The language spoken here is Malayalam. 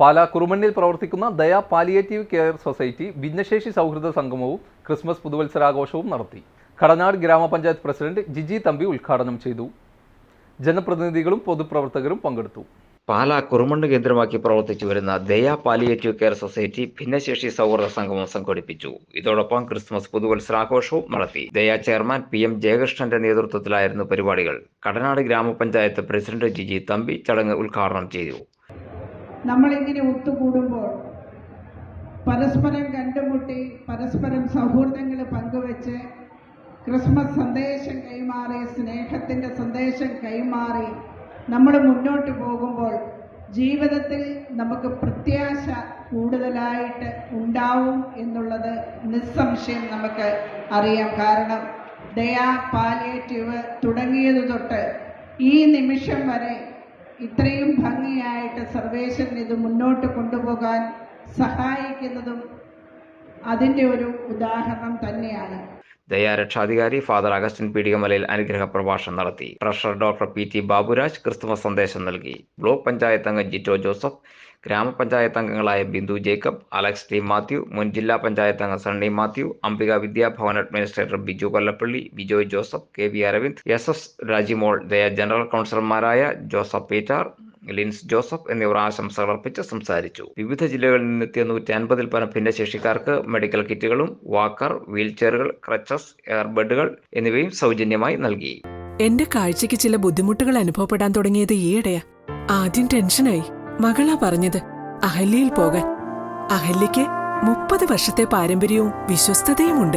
പാലാ കുറുമണ്ണിൽ പ്രവർത്തിക്കുന്ന ദയ പാലിയേറ്റീവ് കെയർ സൊസൈറ്റി ഭിന്നശേഷി സൗഹൃദ സംഗമവും ക്രിസ്മസ് പുതുവത്സരാഘോഷവും നടത്തി. കടനാട് ഗ്രാമപഞ്ചായത്ത് പ്രസിഡന്റ് ജിജി തമ്പി ഉദ്ഘാടനം ചെയ്തു. ജനപ്രതിനിധികളും പൊതുപ്രവർത്തകരും പങ്കെടുത്തു. പാലാ കുറുമണ്ണ് കേന്ദ്രമാക്കി പ്രവർത്തിച്ചു വരുന്ന ദയാ പാലിയേറ്റീവ് കെയർ സൊസൈറ്റി ഭിന്നശേഷി സൗഹൃദ സംഗമം സംഘടിപ്പിച്ചു. ഇതോടൊപ്പം ക്രിസ്മസ് പുതുവത്സരാഘോഷവും നടത്തി. ദയാ ചെയർമാൻ പി എം ജയകൃഷ്ണന്റെ നേതൃത്വത്തിലായിരുന്നു പരിപാടികൾ. കടനാട് ഗ്രാമപഞ്ചായത്ത് പ്രസിഡന്റ് ജിജി തമ്പി ചടങ്ങ് ഉദ്ഘാടനം ചെയ്തു. നമ്മളിങ്ങനെ ഒത്തുകൂടുമ്പോൾ പരസ്പരം കണ്ടുമുട്ടി പരസ്പരം സൗഹൃദങ്ങൾ പങ്കുവെച്ച് ക്രിസ്മസ് സന്ദേശം കൈമാറി സ്നേഹത്തിന്റെ സന്ദേശം കൈമാറി നമ്മൾ മുന്നോട്ട് പോകുമ്പോൾ ജീവിതത്തിൽ നമുക്ക് പ്രത്യാശ കൂടുതലായിട്ട് ഉണ്ടാവും എന്നുള്ളത് നിസ്സംശയം നമുക്ക് അറിയാം. കാരണം ദയാ പാലിയേറ്റീവ് തുടങ്ങിയത് തൊട്ട് ഈ നിമിഷം വരെ ഇത്രയും ഭംഗിയായിട്ട് സർവേശ്വരൻ ഇത് മുന്നോട്ട് കൊണ്ടുപോകാൻ സഹായിക്കുന്നതും അതിന്റെ ഒരു ഉദാഹരണം തന്നെയാണ്. ദയ രക്ഷാധികാരി ഫാദർ അഗസ്റ്റിൻ പീഡികമലയിൽ അനുഗ്രഹ പ്രഭാഷണം നടത്തി. Treasurer doctor P T Baburaj Christmas സന്ദേശം നൽകി. ബ്ലോക്ക് പഞ്ചായത്ത് അംഗം ജിറ്റോ ജോസഫ് ഗ്രാമപഞ്ചായത്ത് അംഗങ്ങളായ Bindu Jacob Alex T Mathew മുൻ ജില്ലാ പഞ്ചായത്ത് അംഗം Sunny Mathew Ambika Vidyabhavan administrator Biju Kollappally Bijoy Joseph K V Aravind S S Rajimol Daya general കൗൺസിലർമാരായ ജോസഫ് പീറ്റർ ലിൻസ് ജോസഫ് എന്നിവർ ആശംസകൾ അർപ്പിച്ച് സംസാരിച്ചു. വിവിധ ജില്ലകളിൽ നിന്നെത്തിയ നൂറ്റി അൻപതിൽ പരം ഭിന്നശേഷിക്കാർക്ക് മെഡിക്കൽ കിറ്റുകളും വാക്കർ വീൽചെയറുകൾ ക്രച്ചസ് എയർബെഡുകൾ എന്നിവയും സൗജന്യമായി നൽകി. എന്റെ കാഴ്ചയ്ക്ക് ചില ബുദ്ധിമുട്ടുകൾ അനുഭവപ്പെടാൻ തുടങ്ങിയത് ഈയിടെയാ. ആദ്യം ടെൻഷനായി. മകളാ പറഞ്ഞത് അഹല്യയിൽ പോകാൻ. അഹല്യയ്ക്ക് മുപ്പത് വർഷത്തെ പാരമ്പര്യവും വിശ്വസ്തതയുമുണ്ട്.